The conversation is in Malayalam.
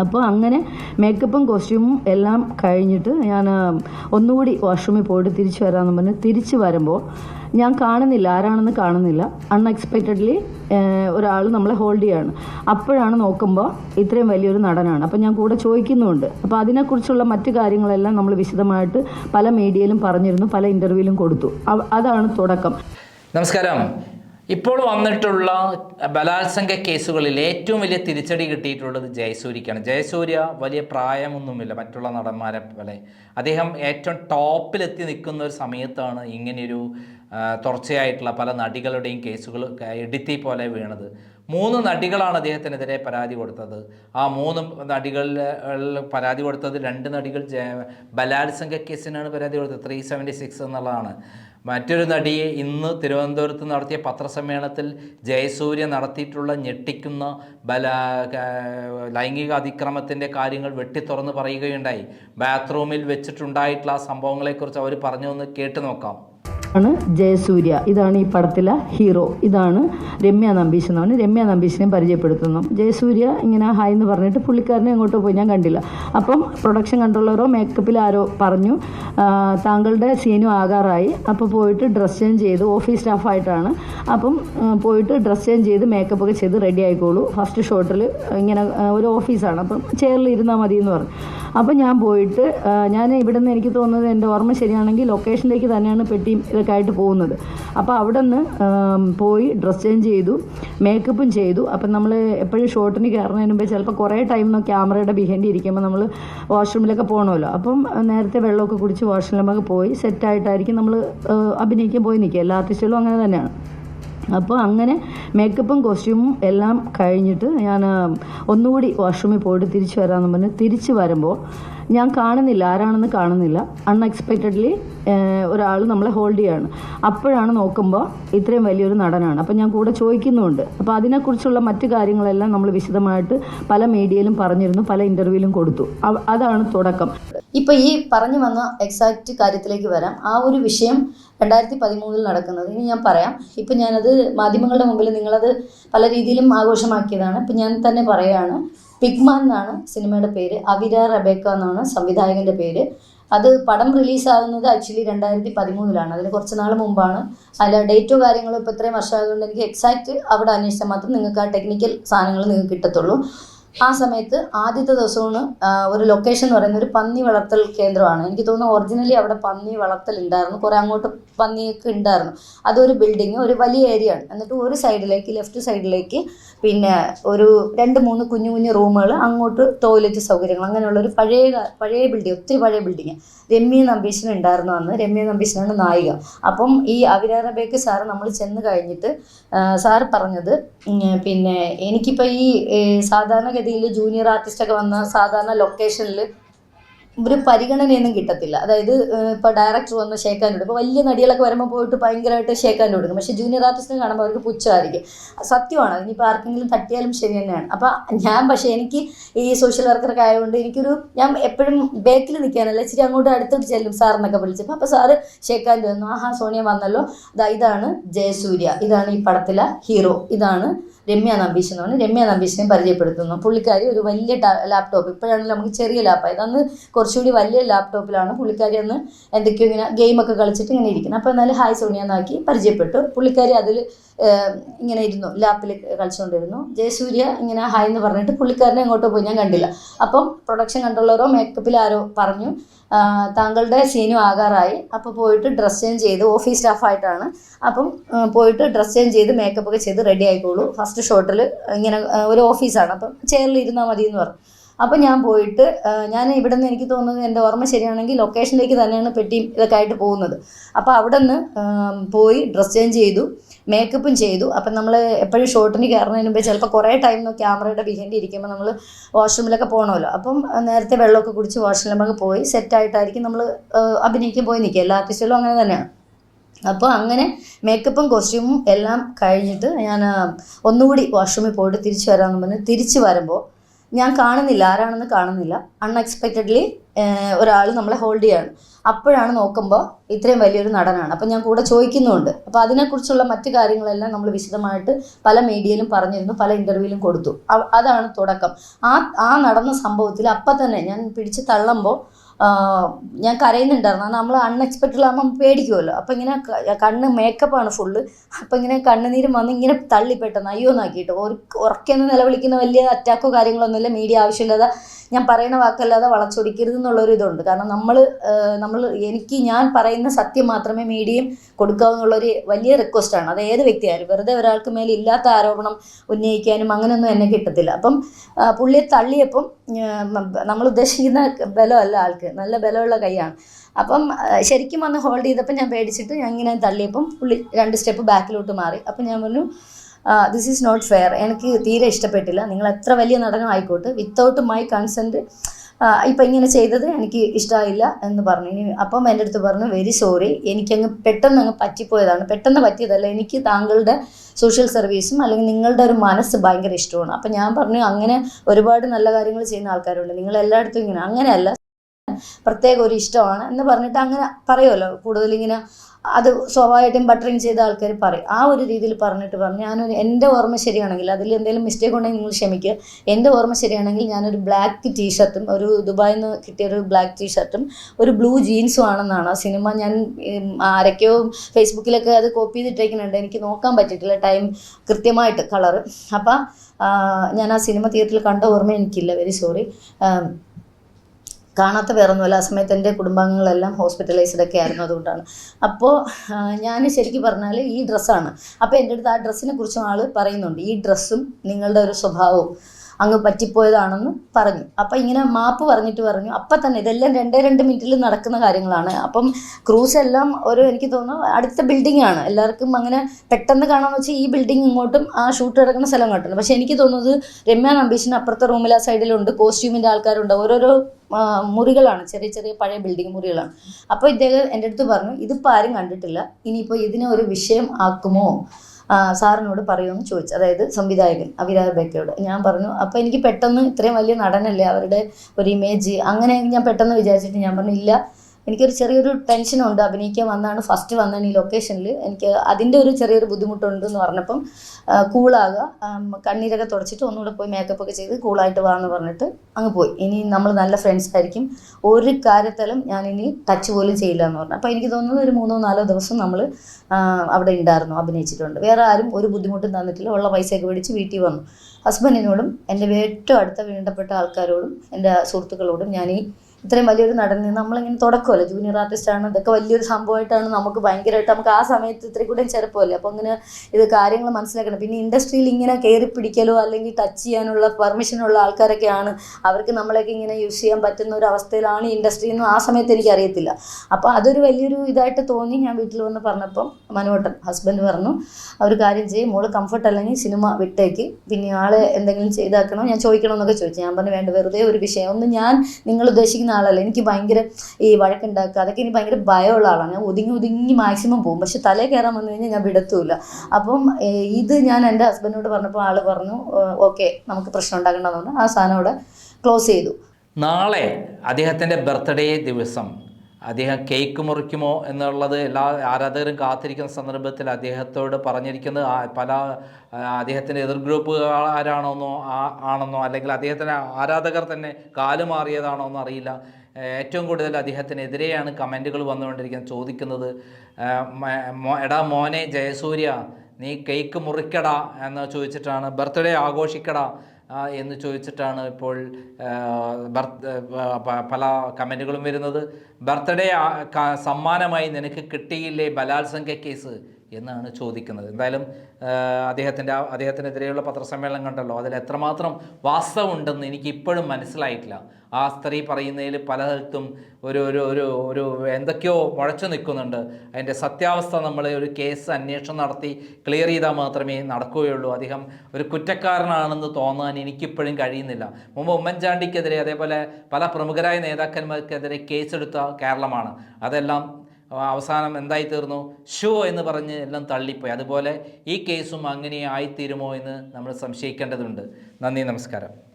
അപ്പോൾ അങ്ങനെ മേക്കപ്പും കോസ്റ്റ്യൂമും എല്ലാം കഴിഞ്ഞിട്ട് ഞാൻ ഒന്നുകൂടി വാഷ്റൂമിൽ പോയിട്ട് തിരിച്ചു വരാമെന്ന് പറഞ്ഞ് തിരിച്ച് വരുമ്പോൾ ഞാൻ കാണുന്നില്ല ആരാണെന്ന് കാണുന്നില്ല. അൺഎക്സ്പെക്റ്റഡ്ലി ഒരാൾ നമ്മളെ ഹോൾഡ് ചെയ്യാണ്. അപ്പോഴാണ് നോക്കുമ്പോൾ ഇത്രയും വലിയൊരു നടനാണ്. അപ്പോൾ ഞാൻ കൂടെ ചോദിക്കുന്നുമുണ്ട്. അപ്പോൾ അതിനെക്കുറിച്ചുള്ള മറ്റു കാര്യങ്ങളെല്ലാം നമ്മൾ വിശദമായിട്ട് പല മീഡിയയിലും പറഞ്ഞിരുന്നു പല ഇന്റർവ്യൂവിലും കൊടുത്തു. അതാണ് തുടക്കം. നമസ്കാരം. ഇപ്പോൾ വന്നിട്ടുള്ള ബലാത്സംഗ കേസുകളിൽ ഏറ്റവും വലിയ തിരിച്ചടി കിട്ടിയിട്ടുള്ളത് ജയസൂര്യക്കാണ്. ജയസൂര്യ വലിയ പ്രായമൊന്നുമില്ല മറ്റുള്ള നടന്മാരെ പോലെ. അദ്ദേഹം ഏറ്റവും ടോപ്പിലെത്തി നിൽക്കുന്ന ഒരു സമയത്താണ് ഇങ്ങനെയൊരു തുടർച്ചയായിട്ടുള്ള പല നടികളുടെയും കേസുകൾ എഡിത്തി പോലെ വീണത്. മൂന്ന് നടികളാണ് അദ്ദേഹത്തിനെതിരെ പരാതി കൊടുത്തത്. ആ മൂന്ന് നടികളിൽ പരാതി കൊടുത്തത് രണ്ട് നടികൾ ബലാത്സംഗ കേസിനാണ് പരാതി കൊടുത്തത്. ത്രീ സെവന്റി സിക്സ് എന്നുള്ളതാണ്. മറ്റൊരു നടിയെ ഇന്ന് തിരുവനന്തപുരത്ത് നടത്തിയ പത്രസമ്മേളനത്തിൽ ജയസൂര്യ നടത്തിയിട്ടുള്ള ഞെട്ടിക്കുന്ന ബല ലൈംഗിക അതിക്രമത്തിന്റെ കാര്യങ്ങൾ വെട്ടിത്തുറന്ന് പറയുകയുണ്ടായി. ബാത്റൂമിൽ വെച്ചിട്ടുണ്ടായിട്ടുള്ള സംഭവങ്ങളെക്കുറിച്ച് അവർ പറഞ്ഞു എന്ന് കേട്ടു നോക്കാം. ആണ് ജയസൂര്യ. ഇതാണ് ഈ പടത്തിലെ ഹീറോ. ഇതാണ് രമ്യ നമ്പീശ് എന്നാണ് രമ്യ നമ്പീശിനെ പരിചയപ്പെടുത്തുന്നു. ജയസൂര്യ ഇങ്ങനെ ഹായ് എന്ന് പറഞ്ഞിട്ട് പുള്ളിക്കാരനെ അങ്ങോട്ട് പോയി ഞാൻ കണ്ടില്ല. അപ്പം പ്രൊഡക്ഷൻ കൺട്രോളറോ മേക്കപ്പിൽ ആരോ പറഞ്ഞു താങ്കളുടെ സീനും ആകാറായി. അപ്പോൾ പോയിട്ട് ഡ്രസ് ചേഞ്ച് ചെയ്ത് ഓഫീസ് സ്റ്റാഫായിട്ടാണ് അപ്പം പോയിട്ട് ഡ്രസ് ചേഞ്ച് ചെയ്ത് മേക്കപ്പ് ഒക്കെ ചെയ്ത് റെഡി ആയിക്കോളൂ. ഫസ്റ്റ് ഷോട്ടിൽ ഇങ്ങനെ ഒരു ഓഫീസാണ് അപ്പം ചെയറിൽ ഇരുന്നാൽ മതി എന്ന് പറഞ്ഞു. അപ്പോൾ ഞാൻ പോയിട്ട് ഞാൻ ഇവിടെ നിന്ന് എനിക്ക് തോന്നുന്നത് എന്റെ ഓർമ്മ ശരിയാണെങ്കിൽ ലൊക്കേഷനിലേക്ക് തന്നെയാണ് പെട്ടിയും ഇതൊക്കെ ആയിട്ട് പോകുന്നത്. അപ്പോൾ അവിടെ നിന്ന് പോയി ഡ്രസ് ചേഞ്ച് ചെയ്തു മേക്കപ്പും ചെയ്തു. അപ്പം നമ്മൾ എപ്പോഴും ഷോട്ടിന് കയറുന്നതിന് മുമ്പ് ചിലപ്പോൾ കുറേ ടൈം ക്യാമറയുടെ ബിഹൈൻഡ് ഇരിക്കുമ്പോൾ നമ്മൾ വാഷ്റൂമിലൊക്കെ പോകണമല്ലോ അപ്പം നേരത്തെ വെള്ളമൊക്കെ കുടിച്ച് വാഷ്റൂമിലൊക്കെ പോയി സെറ്റായിട്ടായിരിക്കും നമ്മൾ അഭിനയിക്കാൻ പോയി നിൽക്കുക. എല്ലാ ആർട്ടിസ്റ്റുകളും അങ്ങനെ തന്നെയാണ്. അപ്പോൾ അങ്ങനെ മേക്കപ്പും കോസ്റ്റ്യൂമും എല്ലാം കഴിഞ്ഞിട്ട് ഞാൻ ഒന്നുകൂടി വാഷ്റൂമിൽ പോയിട്ട് തിരിച്ചു വരാമെന്ന് പറഞ്ഞ് തിരിച്ചു വരുമ്പോൾ ഞാൻ കാണുന്നില്ല ആരാണെന്ന് കാണുന്നില്ല. അൺഎക്സ്പെക്റ്റഡ്ലി ഒരാൾ നമ്മളെ ഹോൾഡ് ചെയ്യാണ്. അപ്പോഴാണ് നോക്കുമ്പോൾ ഇത്രയും വലിയൊരു നടനാണ്. അപ്പോൾ ഞാൻ കൂടെ ചോദിക്കുന്നുമുണ്ട് അപ്പോൾ അതിനെക്കുറിച്ചുള്ള മറ്റു കാര്യങ്ങളെല്ലാം നമ്മൾ വിശദമായിട്ട് പല മീഡിയയിലും പറഞ്ഞിരുന്നു പല ഇന്റർവ്യൂവിലും കൊടുത്തു. അതാണ് തുടക്കം. ഇപ്പോൾ ഈ പറഞ്ഞു വന്ന എക്സാക്റ്റ് കാര്യത്തിലേക്ക് വരാം. ആ ഒരു വിഷയം രണ്ടായിരത്തി പതിമൂന്നിൽ നടക്കുന്നത്. ഇനി ഞാൻ പറയാം. ഇപ്പം ഞാനത് മാധ്യമങ്ങളുടെ മുമ്പിൽ നിങ്ങളത് പല രീതിയിലും ആഘോഷമാക്കിയതാണ്. ഇപ്പം ഞാൻ തന്നെ പറയാണ് പിഗ്മാൻ എന്നാണ് സിനിമയുടെ പേര് അവിര റബേക്ക എന്നാണ് സംവിധായകന്റെ പേര്. അത് പടം റിലീസാവുന്നത് ആക്ച്വലി രണ്ടായിരത്തി പതിമൂന്നിലാണ് അതിന് കുറച്ച് നാൾ മുമ്പാണ്. അല്ല ഡേറ്റോ കാര്യങ്ങളോ ഇപ്പോൾ ഇത്രയും വർഷമായതുകൊണ്ട് എനിക്ക് എക്സാക്റ്റ് അവിടെ അന്വേഷിച്ചാൽ മാത്രം നിങ്ങൾക്ക് ആ ടെക്നിക്കൽ സാധനങ്ങൾ നിങ്ങൾക്ക് കിട്ടത്തുള്ളൂ. ആ സമയത്ത് ആദ്യത്തെ ദിവസമാണ് ഒരു ലൊക്കേഷൻ എന്ന് പറയുന്ന ഒരു പന്നി വളർത്തൽ കേന്ദ്രമാണ്. എനിക്ക് തോന്നുന്നു ഒറിജിനലി അവിടെ പന്നി വളർത്തൽ ഉണ്ടായിരുന്നു. കുറെ അങ്ങോട്ട് പന്നിയൊക്കെ ഉണ്ടായിരുന്നു. അതൊരു ബിൽഡിങ് ഒരു വലിയ ഏരിയ ആണ്. എന്നിട്ട് ഒരു സൈഡിലേക്ക് ലെഫ്റ്റ് സൈഡിലേക്ക് പിന്നെ ഒരു രണ്ട് മൂന്ന് കുഞ്ഞു കുഞ്ഞു റൂമുകൾ അങ്ങോട്ട് ടോയ്ലറ്റ് സൗകര്യങ്ങൾ അങ്ങനെയുള്ള ഒരു പഴയ പഴയ ബിൽഡിംഗ് ഒത്തിരി പഴയ ബിൽഡിങ് രമ്യ നമ്പീശൻ ഉണ്ടായിരുന്നു അന്ന്. രമ്യ നമ്പീശനാണ് നായിക. അപ്പം ഈ അവിരാറബേക്ക് സാറ് നമ്മൾ ചെന്ന് കഴിഞ്ഞിട്ട് സാർ പറഞ്ഞത് പിന്നെ എനിക്കിപ്പോൾ ഈ സാധാരണഗതിയിൽ ജൂനിയർ ആർട്ടിസ്റ്റൊക്കെ വന്ന സാധാരണ ലൊക്കേഷനിൽ ഒരു പരിഗണനയൊന്നും കിട്ടത്തില്ല. അതായത് ഇപ്പൊ ഡയറക്ടർ വന്ന് ഷേക്കാന്റെ ഇപ്പോൾ വലിയ നടികളൊക്കെ വരുമ്പോൾ പോയിട്ട് ഭയങ്കരമായിട്ട് ഷേക്കാൻ കൊടുക്കും. പക്ഷേ ജൂനിയർ ആർട്ടിസ്റ്റിനെ കാണുമ്പോൾ അവർക്ക് പുച്ഛമായിരിക്കും. സത്യമാണ്? ഇനിയിപ്പോൾ ആർക്കെങ്കിലും തട്ടിയാലും ശരി തന്നെയാണ്. അപ്പോൾ ഞാൻ പക്ഷേ എനിക്ക് ഈ സോഷ്യൽ വർക്കറൊക്കെ ആയതുകൊണ്ട് എനിക്കൊരു ഞാൻ എപ്പോഴും ബാക്കിൽ നിൽക്കാനല്ല ഇച്ചിരി അങ്ങോട്ട് അടുത്തോട്ട് ചെല്ലും സാറിനൊക്കെ വിളിച്ചപ്പോൾ അപ്പോൾ സാറ് ഷേക്കാൻ വന്നു. ആഹാ സോണിയ വന്നല്ലോ. ഇതാണ് ജയസൂര്യ. ഇതാണ് ഈ പടത്തിലെ ഹീറോ ഇതാണ് രമ്യ നമ്പീശ് എന്ന് പറഞ്ഞ് രമ്യ നമ്പീശിനെ പരിചയപ്പെടുത്തുന്നു. പുള്ളിക്കാരി ഒരു വലിയ ലാപ്ടോപ്പ് ഇപ്പോഴാണെങ്കിൽ നമുക്ക് ചെറിയ ലാപ്പായത് അന്ന് കുറച്ചുകൂടി വലിയ ലാപ്ടോപ്പിലാണ് പുള്ളിക്കാരി അന്ന് എന്തൊക്കെയോ ഇങ്ങനെ ഗെയിമൊക്കെ കളിച്ചിട്ട് ഇങ്ങനെ ഇരിക്കുന്നത്. അപ്പോൾ എന്നാലും ഹായ് സോണിയ എന്നാക്കി പരിചയപ്പെട്ടു. പുള്ളിക്കാരി അതിൽ ഇങ്ങനെ ഇരുന്നു ലാപ്പിൽ കളിച്ചുകൊണ്ടിരുന്നു. ജയസൂര്യ ഇങ്ങനെ ഹായ് എന്ന് പറഞ്ഞിട്ട് പുള്ളിക്കാരനെ എങ്ങോട്ടോ പോയി ഞാൻ കണ്ടില്ല. അപ്പം പ്രൊഡക്ഷൻ കണ്ട്രോളറോ മേക്കപ്പിൽ ആരോ പറഞ്ഞു താങ്കളുടെ സീനും ആകാറായി. അപ്പോൾ പോയിട്ട് ഡ്രസ് ചേഞ്ച് ചെയ്ത് ഓഫീസ് സ്റ്റാഫായിട്ടാണ് അപ്പം പോയിട്ട് ഡ്രസ് ചേഞ്ച് ചെയ്ത് മേക്കപ്പ് ഒക്കെ ചെയ്ത് റെഡി ആയിക്കോളൂ. ഫസ്റ്റ് ഷോട്ടിൽ ഇങ്ങനെ ഒരു ഓഫീസാണ് അപ്പം ചെയറിൽ ഇരുന്നാൽ മതി എന്ന് പറഞ്ഞു. അപ്പം ഞാൻ പോയിട്ട് ഞാൻ ഇവിടെ നിന്ന് എനിക്ക് തോന്നുന്നത് എന്റെ ഓർമ്മ ശരിയാണെങ്കിൽ ലൊക്കേഷനിലേക്ക് തന്നെയാണ് പെട്ടിയും ഇതൊക്കെ ആയിട്ട് പോകുന്നത്. അപ്പോൾ അവിടെ നിന്ന് പോയി ഡ്രസ് ചേഞ്ച് ചെയ്തു മേക്കപ്പും ചെയ്തു. അപ്പം നമ്മൾ എപ്പോഴും ഷോട്ടിന് കയറുന്നതിന് മുമ്പ് ചിലപ്പോൾ കുറേ ടൈം ക്യാമറയുടെ ബിഹൈൻഡ് ഇരിക്കുമ്പോൾ നമ്മൾ വാഷ്റൂമിലൊക്കെ പോകണമല്ലോ അപ്പം നേരത്തെ വെള്ളമൊക്കെ കുടിച്ച് വാഷ്റൂമിലൊക്കെ പോയി സെറ്റായിട്ടായിരിക്കും നമ്മൾ അഭിനയിക്കാൻ പോയി നിൽക്കുക. എല്ലാ ആർട്ടിസ്റ്റുകളും അങ്ങനെ തന്നെയാണ്. അപ്പോൾ അങ്ങനെ മേക്കപ്പും കോസ്റ്റ്യൂമും എല്ലാം കഴിഞ്ഞിട്ട് ഞാൻ ഒന്നുകൂടി വാഷ്റൂമിൽ പോയിട്ട് തിരിച്ചു വരാമെന്ന് പറഞ്ഞ് തിരിച്ച് വരുമ്പോൾ ഞാൻ കാണുന്നില്ല ആരാണെന്ന് കാണുന്നില്ല. അൺഎക്സ്പെക്റ്റഡ്ലി ഒരാൾ നമ്മളെ ഹോൾഡ് ചെയ്യാണ്. അപ്പോഴാണ് നോക്കുമ്പോൾ ഇത്രയും വലിയൊരു നടനാണ്. അപ്പം ഞാൻ കൂടെ ചോദിക്കുന്നുണ്ട്. അപ്പോൾ അതിനെക്കുറിച്ചുള്ള മറ്റു കാര്യങ്ങളെല്ലാം നമ്മൾ വിശദമായിട്ട് പല മീഡിയയിലും പറഞ്ഞിരുന്നു പല ഇന്റർവ്യൂവിലും കൊടുത്തു. അതാണ് തുടക്കം. ആ ആ നടന്ന സംഭവത്തിൽ അപ്പം തന്നെ ഞാൻ പിടിച്ച് തള്ളുമ്പോൾ ഞാൻ കരയുന്നുണ്ടായിരുന്നു. നമ്മൾ അൺഎക്സ്പെക്റ്റഡ് ആകുമ്പോൾ പേടിക്കുമല്ലോ അപ്പം ഇങ്ങനെ കണ്ണ് മേക്കപ്പാണ് ഫുള്ള് അപ്പം ഇങ്ങനെ കണ്ണുനീരും വന്ന് ഇങ്ങനെ തള്ളി പെട്ടെന്ന് അയ്യോ ഒരു ഉറക്കെന്ന് നിലവിളിക്കുന്ന വലിയ അറ്റാക്കോ കാര്യങ്ങളൊന്നുമില്ല. മീഡിയ ആവശ്യമില്ലാതെ ഞാൻ പറയുന്ന വാക്കല്ലാതെ വളച്ചൊടിക്കരുത് എന്നുള്ളൊരു ഇതുണ്ട്. കാരണം നമ്മൾ നമ്മൾ എനിക്ക് ഞാൻ പറയുന്ന സത്യം മാത്രമേ മീഡിയയും കൊടുക്കാവൂ എന്നുള്ളൊരു വലിയ റിക്വസ്റ്റാണ് അത് ഏത് വ്യക്തിയായാലും. വെറുതെ ഒരാൾക്ക് മേലെ ഇല്ലാത്ത ആരോപണം ഉന്നയിക്കാനും അങ്ങനെയൊന്നും എന്നെ കിട്ടത്തില്ല. അപ്പം പുള്ളിയെ തള്ളിയപ്പം നമ്മൾ ഉദ്ദേശിക്കുന്ന ബലമല്ല ആൾക്ക്. നല്ല ബലമുള്ള കൈയാണ്. അപ്പം ശരിക്കും വന്ന് ഹോൾഡ് ചെയ്തപ്പോൾ ഞാൻ പേടിച്ചിട്ട് ഞാൻ ഇങ്ങനെ തള്ളിയപ്പം പുള്ളി രണ്ട് സ്റ്റെപ്പ് ബാക്കിലോട്ട് മാറി. അപ്പം ഞാൻ പറഞ്ഞു ദിസ് ഈസ് നോട്ട് ഫെയർ എനിക്ക് തീരെ ഇഷ്ടപ്പെട്ടില്ല. നിങ്ങൾ എത്ര വലിയ നടനം ആയിക്കോട്ടെ വിത്തൗട്ട് മൈ കൺസെന്റ് ഇപ്പം ഇങ്ങനെ ചെയ്തത് എനിക്ക് ഇഷ്ടമായില്ല എന്ന് പറഞ്ഞു. ഇനി അപ്പം എന്റെ അടുത്ത് പറഞ്ഞു വെരി സോറി എനിക്കങ്ങ് പെട്ടെന്ന് അങ്ങ് പറ്റിപ്പോയതാണ്. പെട്ടെന്ന് പറ്റിയതല്ല. എനിക്ക് താങ്കളുടെ സോഷ്യൽ സർവീസും അല്ലെങ്കിൽ നിങ്ങളുടെ ഒരു മനസ്സ് ഭയങ്കര ഇഷ്ടമാണ്. അപ്പം ഞാൻ പറഞ്ഞു അങ്ങനെ ഒരുപാട് നല്ല കാര്യങ്ങൾ ചെയ്യുന്ന ആൾക്കാരുണ്ട്. നിങ്ങൾ എല്ലായിടത്തും ഇങ്ങനെ അങ്ങനെയല്ല. പ്രത്യേക ഒരു ഇഷ്ടമാണ്. എന്ന് പറഞ്ഞിട്ട് അങ്ങനെ പറയുമല്ലോ. കൂടുതൽ ഇങ്ങനെ അത് സ്വാഭാവികമായിട്ടും ബട്ടറിങ് ചെയ്ത ആൾക്കാർ പറയും. ആ ഒരു രീതിയിൽ പറഞ്ഞിട്ട് പറഞ്ഞു. ഞാനൊരു എന്റെ ഓർമ്മ ശരിയാണെങ്കിൽ അതിൽ എന്തെങ്കിലും മിസ്റ്റേക്ക് ഉണ്ടെങ്കിൽ നിങ്ങൾ ക്ഷമിക്കുക. എന്റെ ഓർമ്മ ശരിയാണെങ്കിൽ ഞാനൊരു ബ്ലാക്ക് ടീഷർട്ടും ഒരു ദുബായിൽ നിന്ന് കിട്ടിയ ഒരു ബ്ലാക്ക് ടീഷർട്ടും ഒരു ബ്ലൂ ജീൻസും ആണെന്നാണ് ആ സിനിമ. ഞാൻ ആരൊക്കെയോ ഫേസ്ബുക്കിലൊക്കെ അത് കോപ്പി ചെയ്തിട്ടേക്കുന്നുണ്ട്. എനിക്ക് നോക്കാൻ പറ്റിയിട്ടില്ല ടൈം കൃത്യമായിട്ട് കളറ് അപ്പം ഞാൻ ആ സിനിമ തിയേറ്ററിൽ കണ്ട ഓർമ്മ എനിക്കില്ല. വെരി സോറി കാണാത്ത വേറൊന്നുമല്ല. ആ സമയത്ത് എന്റെ കുടുംബാംഗങ്ങളെല്ലാം ഹോസ്പിറ്റലൈസ്ഡ് ഒക്കെ ആയിരുന്നു അതുകൊണ്ടാണ്. അപ്പോൾ ഞാൻ ശരിക്കും പറഞ്ഞാൽ ഈ ഡ്രസ്സാണ് അപ്പോൾ എന്റെ അടുത്ത് ആ ഡ്രസ്സിനെ കുറിച്ചും ആൾ പറയുന്നുണ്ട്. ഈ ഡ്രസ്സും നിങ്ങളുടെ ഒരു സ്വഭാവവും അങ്ങ് പറ്റിപ്പോയതാണെന്ന് പറഞ്ഞു. അപ്പം ഇങ്ങനെ മാപ്പ് പറഞ്ഞിട്ട് പറഞ്ഞു. അപ്പം തന്നെ ഇതെല്ലാം രണ്ടേ രണ്ട് മിനിറ്റിൽ നടക്കുന്ന കാര്യങ്ങളാണ്. അപ്പം ക്രൂസ് എല്ലാം ഒരു എനിക്ക് തോന്നുന്നു അടുത്ത ബിൽഡിംഗ് ആണ്. എല്ലാവർക്കും അങ്ങനെ പെട്ടെന്ന് കാണാമെന്ന് വെച്ചാൽ ഈ ബിൽഡിംഗ് ഇങ്ങോട്ടും ആ ഷൂട്ട് കിടക്കുന്ന സ്ഥലം കാട്ടുന്നു പക്ഷേ എനിക്ക് തോന്നുന്നത് രമ്യ നമ്പീഷിന് അപ്പുറത്തെ റൂമിൽ ആ സൈഡിലുണ്ട് കോസ്റ്റ്യൂമിന്റെ ആൾക്കാരുണ്ട്. ഓരോരോ മുറികളാണ്. ചെറിയ ചെറിയ പഴയ ബിൽഡിംഗ് മുറികളാണ്. അപ്പോൾ ഇദ്ദേഹം എന്റെ അടുത്ത് പറഞ്ഞു ഇതിപ്പോൾ ആരും കണ്ടിട്ടില്ല. ഇനിയിപ്പോൾ ഇതിനെ ഒരു വിഷയം ആക്കുമോ? സാറിനോട് പറയുമെന്ന് ചോദിച്ചു. അതായത് സംവിധായകൻ അവിരാ ബേക്കയോട്. ഞാൻ പറഞ്ഞു അപ്പോൾ എനിക്ക് പെട്ടെന്ന് ഇത്രയും വലിയ നടനല്ലേ അവരുടെ ഒരു ഇമേജ് അങ്ങനെ ഞാൻ പെട്ടെന്ന് വിചാരിച്ചിട്ട് ഞാൻ പറഞ്ഞു ഇല്ല എനിക്കൊരു ചെറിയൊരു ടെൻഷനുണ്ട്. അഭിനയിക്കാൻ വന്നാണ് ഫസ്റ്റ് വന്നാണ് ഈ ലൊക്കേഷനിൽ എനിക്ക് അതിന്റെ ഒരു ചെറിയൊരു ബുദ്ധിമുട്ടുണ്ട് എന്ന് പറഞ്ഞപ്പം കൂളാകുക കണ്ണീരൊക്കെ തുടച്ചിട്ട് ഒന്നുകൂടെ പോയി മേക്കപ്പ് ഒക്കെ ചെയ്ത് കൂളായിട്ട് വാ എന്ന് പറഞ്ഞിട്ട് അങ്ങ് പോയി. ഇനി നമ്മൾ നല്ല ഫ്രണ്ട്സ് ആയിരിക്കും. ഒരു കാര്യത്തിലും ഞാൻ ഇനി ടച്ച് പോലും ചെയ്യില്ല എന്ന് പറഞ്ഞു. അപ്പോൾ എനിക്ക് തോന്നുന്നത് ഒരു മൂന്നോ നാലോ ദിവസം നമ്മൾ അവിടെ ഉണ്ടായിരുന്നു അഭിനയിച്ചിട്ടുണ്ട്. വേറെ ആരും ഒരു ബുദ്ധിമുട്ടും തന്നിട്ടില്ല. ഉള്ള പൈസയൊക്കെ മേടിച്ച് വീട്ടിൽ വന്നു. ഹസ്ബൻഡിനോടും എന്റെ ഏറ്റവും അടുത്ത വേണ്ടപ്പെട്ട ആൾക്കാരോടും എന്റെ സുഹൃത്തുക്കളോടും ഞാൻ ഈ ഇത്രയും വലിയൊരു നടന് നമ്മളിങ്ങനെ തുടക്കമല്ലോ? ജൂനിയർ ആർട്ടിസ്റ്റാണ് ഇതൊക്കെ വലിയൊരു സംഭവമായിട്ടാണ് നമുക്ക് ഭയങ്കരമായിട്ട് നമുക്ക് ആ സമയത്ത് ഇത്രയും കൂടെ ചെറുപ്പമല്ലേ? അപ്പോൾ അങ്ങനെ ഇത് കാര്യങ്ങൾ മനസ്സിലാക്കണം. പിന്നെ ഇൻഡസ്ട്രിയിൽ ഇങ്ങനെ കയറി പിടിക്കലോ അല്ലെങ്കിൽ ടച്ച് ചെയ്യാനുള്ള പെർമിഷനുള്ള ആൾക്കാരൊക്കെയാണ്. അവർക്ക് നമ്മളെയൊക്കെ ഇങ്ങനെ യൂസ് ചെയ്യാൻ പറ്റുന്ന ഒരു അവസ്ഥയിലാണ് ഇൻഡസ്ട്രി എന്നും ആ സമയത്ത് എനിക്ക് അറിയത്തില്ല. അപ്പോൾ അതൊരു വലിയൊരു ഇതായിട്ട് തോന്നി ഞാൻ വീട്ടിൽ വന്ന് പറഞ്ഞപ്പം മനോട്ടൻ ഹസ്ബൻഡ് പറഞ്ഞു അവർ കാര്യം ചെയ്യും. മോൾ കംഫർട്ട് അല്ലെങ്കിൽ സിനിമ വിട്ടേക്ക്. പിന്നെ ആളെ എന്തെങ്കിലും ചെയ്താക്കണോ? ഞാൻ ചോദിക്കണമെന്നൊക്കെ ചോദിച്ചു. ഞാൻ പറഞ്ഞു വേണ്ട വെറുതെ ഒരു വിഷയം. ഒന്ന് ഞാൻ നിങ്ങൾ ഉദ്ദേശിക്കുന്ന ആളല്ല? എനിക്ക് ഭയങ്കര ഈ വഴക്കുണ്ടാക്കുക. അതൊക്കെ എനിക്ക് ഭയങ്കര ഭയമുള്ള ആളാണ് ഞാൻ ഒതുങ്ങി ഒതുങ്ങി മാക്സിമം പോകും. പക്ഷെ തലേ കയറാൻ വന്നു കഴിഞ്ഞാൽ ഞാൻ വിടത്തൂല അപ്പം ഇത് ഞാൻ എന്റെ ഹസ്ബൻഡിനോട് പറഞ്ഞപ്പോൾ ആൾ പറഞ്ഞു ഓക്കെ നമുക്ക് പ്രശ്നം ഉണ്ടാക്കണ്ടെന്ന് പറഞ്ഞു. ആ സാധനം അവിടെ ക്ലോസ് ചെയ്തു. നാളെ അദ്ദേഹത്തിന്റെ ബർത്ത്ഡേ ദിവസം അദ്ദേഹം കേക്ക് മുറിക്കുമോ എന്നുള്ളത് എല്ലാ ആരാധകരും കാത്തിരിക്കുന്ന സന്ദർഭത്തിൽ അദ്ദേഹത്തോട് പറഞ്ഞിരിക്കുന്നത് പല അദ്ദേഹത്തിന്റെ എതിർ ഗ്രൂപ്പുകാരാണോന്നോ ആണെന്നോ അല്ലെങ്കിൽ അദ്ദേഹത്തിന്റെ ആരാധകർ തന്നെ കാലുമാറിയതാണോ എന്ന് അറിയില്ല. ഏറ്റവും കൂടുതൽ അദ്ദേഹത്തിനെതിരെയാണ് കമന്റുകൾ വന്നുകൊണ്ടിരിക്കുന്നത് ചോദിക്കുന്നത് എടാ മോനെ ജയസൂര്യ നീ കേക്ക് മുറിക്കടാ എന്ന് ചോദിച്ചിട്ടാണ് ബർത്ത്ഡേ ആഘോഷിക്കടാ എന്ന് ചോദിച്ചിട്ടാണ് ഇപ്പോൾ പല കമന്റുകളും വരുന്നത്. ബർത്ത്ഡേ സമ്മാനമായി നിനക്ക് കിട്ടിയില്ലേ ബലാത്സംഗ കേസ്? എന്നാണ് ചോദിക്കുന്നത്. എന്തായാലും അദ്ദേഹത്തിന്റെ അദ്ദേഹത്തിനെതിരെയുള്ള പത്രസമ്മേളനം കണ്ടല്ലോ. അതിൽ എത്രമാത്രം വാസ്തവമുണ്ടെന്ന് എനിക്ക് ഇപ്പോഴും മനസ്സിലായിട്ടില്ല. ആ സ്ത്രീ പറയുന്നതിൽ പലതരത്തും ഒരു ഒരു ഒരു ഒരു എന്തൊക്കെയോ മുഴച്ചു നിൽക്കുന്നുണ്ട്. അതിന്റെ സത്യാവസ്ഥ നമ്മൾ ഒരു കേസ് അന്വേഷണം നടത്തി ക്ലിയർ ചെയ്താൽ മാത്രമേ നടക്കുകയുള്ളൂ. അദ്ദേഹം ഒരു കുറ്റക്കാരനാണെന്ന് തോന്നാൻ എനിക്കിപ്പോഴും കഴിയുന്നില്ല. മുമ്പ് ഉമ്മൻചാണ്ടിക്കെതിരെ അതേപോലെ പല പ്രമുഖരായ നേതാക്കന്മാർക്കെതിരെ കേസെടുത്ത കേരളമാണ്. അതെല്ലാം അവസാനം എന്തായി തീർന്നു ഷോ എന്ന് പറഞ്ഞ് എല്ലാം തള്ളിപ്പോയി. അതുപോലെ ഈ കേസും അങ്ങനെ ആയിത്തീരുമോ എന്ന് നമ്മൾ സംശയിക്കേണ്ടതുണ്ട്. നന്ദി നമസ്കാരം.